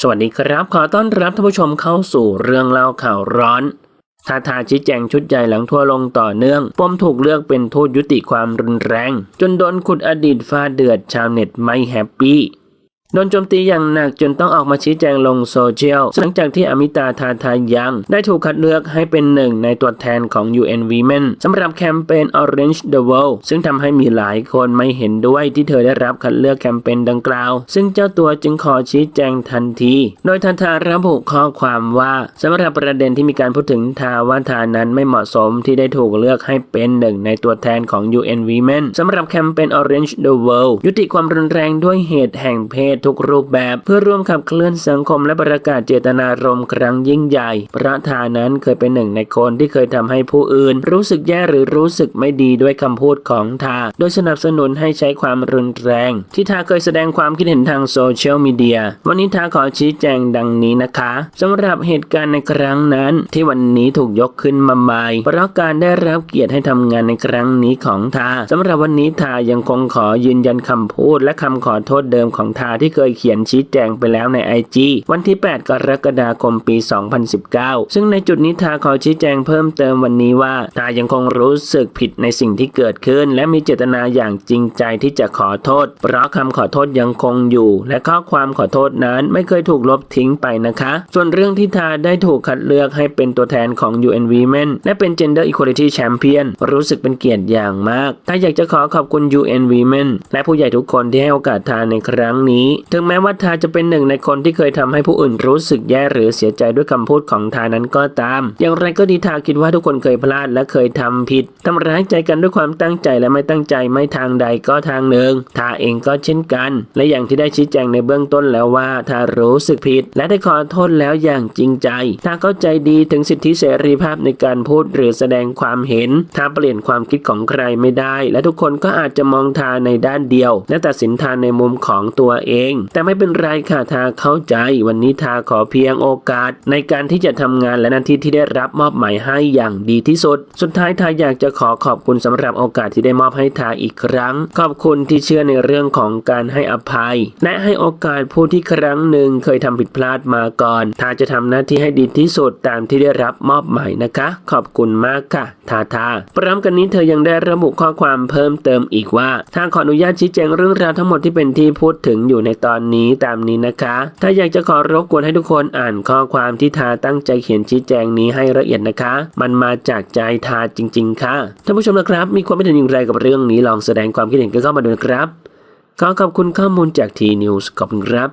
สวัสดีครับ ขอต้อนรับท่านผู้ชมเข้าสู่เรื่องเล่าข่าวร้อนทาทาชี้แจงชุดใหญ่หลังทั่วลงต่อเนื่อง ปมถูกเลือกเป็นทูตยุติความรุนแรง จนโดนขุดอดีตฟาดเดือดชาวเน็ตไม่แฮปปี้ โดนโจมตีอย่างหนักจนต้องออกมาชี้แจงลงโซเชียล หลังจากที่อมิตาทาทายัง ได้ถูกคัดเลือกให้เป็นหนึ่งในตัวแทนของ UN Women สำหรับแคมเปญ Orange the World ซึ่งทำให้มีหลายคนไม่เห็นด้วยที่เธอได้รับคัดเลือกแคมเปญดังกล่าว ซึ่งเจ้าตัวจึงขอชี้แจงทันที โดยทาทาระบุข้อความว่าสำหรับประเด็นที่มีการพูดถึงทาว่าทานั้นไม่เหมาะสมที่ได้ถูกเลือกให้เป็นหนึ่งในตัวแทนของ UN Women สำหรับแคมเปญ Orange the World ยุติความรุนแรงด้วยเหตุแห่งเพศทุกรูปแบบ เพื่อร่วมขับเคลื่อนสังคมและประกาศเจตนารมณ์ครั้งยิ่งใหญ่ พระทานั้นเคยเป็นหนึ่งในคนที่เคยทำให้ผู้อื่น รู้สึกแย่หรือรู้สึกไม่ดีด้วยคำพูดของทา โดยสนับสนุนให้ใช้ความรุนแรง ที่ทาเคยแสดงความคิดเห็นทางโซเชียลมีเดีย วันนี้ทาขอชี้แจงดังนี้นะคะสำหรับเหตุการณ์ในครั้งนั้น ที่วันนี้ถูกยกขึ้นมาใหม่เพราะการได้รับเกียรติให้ทำงานในครั้งนี้ของทาสำหรับวันนี้ทายังคงขอยืนยันคำพูดและคำขอโทษเดิมของทาที่ที่เคยเขียนชี้แจงไปแล้วใน IG วันที่ 8 กรกฎาคมปี 2019 ซึ่งในจุดนี้ทาขอชี้แจงเพิ่มเติมวันนี้ว่าทายังคงรู้สึกผิดในสิ่งที่เกิดขึ้น และมีเจตนาอย่างจริงใจที่จะขอโทษ เพราะคำขอโทษยังคงอยู่ และข้อความขอโทษนั้นไม่เคยถูกลบทิ้งไปนะคะ ส่วนเรื่องที่ทาได้ถูกคัดเลือกให้เป็นตัวแทนของ UN Women และเป็น Gender Equality Champion รู้สึกเป็นเกียรติอย่างมากถ้าอยากจะขอขอบคุณ UN Women และผู้ใหญ่ทุกคนที่ให้โอกาสทาในครั้งนี้ถึงแม้ว่าทาจะเป็นหนึ่งในคนที่เคยทำให้ผู้อื่นรู้สึกแย่หรือเสียใจด้วยคำพูดของทานั้นก็ตาม อย่างไรก็ดีทาคิดว่าทุกคนเคยพลาดและเคยทำผิดทำร้ายใจกันด้วยความตั้งใจและไม่ตั้งใจไม่ทางใดก็ทางหนึ่งทาเองก็เช่นกัน และอย่างที่ได้ชี้แจงในเบื้องต้นแล้วว่าทารู้สึกผิด และได้ขอโทษแล้วอย่างจริงใจทาเข้าใจดีถึงสิทธิเสรีภาพในการพูดหรือแสดงความเห็นทาเปลี่ยนความคิดของใครไม่ได้ และทุกคนก็อาจจะมองทาในด้านเดียว และตัดสินทาในมุมของตัวเองแต่ไม่เป็นไรค่ะทาเข้าใจ วันนี้ทาขอเพียงโอกาส ในการที่จะทำงานและหน้าที่ที่ได้รับมอบหมายให้อย่างดีที่สุด สุดท้ายทาอยากจะขอขอบคุณสำหรับโอกาสที่ได้มอบให้ทาอีกครั้ง ขอบคุณที่เชื่อในเรื่องของการให้อภัย และให้โอกาสผู้ที่ครั้งหนึ่งเคยทำผิดพลาดมาก่อน ทาจะทำหน้าที่ให้ดีที่สุดตามที่ได้รับมอบหมายนะคะ ขอบคุณมากค่ะ ทาทาพร้อมกันนี้เธอยังได้ระบุข้อความเพิ่มเติมอีกว่าทางขออนุญาตชี้แจงเรื่องราวทั้งหมดที่เป็นที่พูดถึงอยู่ในตอนนี้ตามนี้นะคะ ถ้าอยากจะขอรบกวนให้ทุกคนอ่านข้อความที่ทาตั้งใจเขียนชี้แจงนี้ให้ละเอียดนะคะ มันมาจากใจทาจริง ๆ ค่ะท่านผู้ชมนะครับ มีความคิดเห็นอย่างไรกับเรื่องนี้ลองแสดงความคิดเห็นกันเข้ามาดูนะครับขอขอบคุณข้อมูลจากทีนิวส์ขอบคุณครับ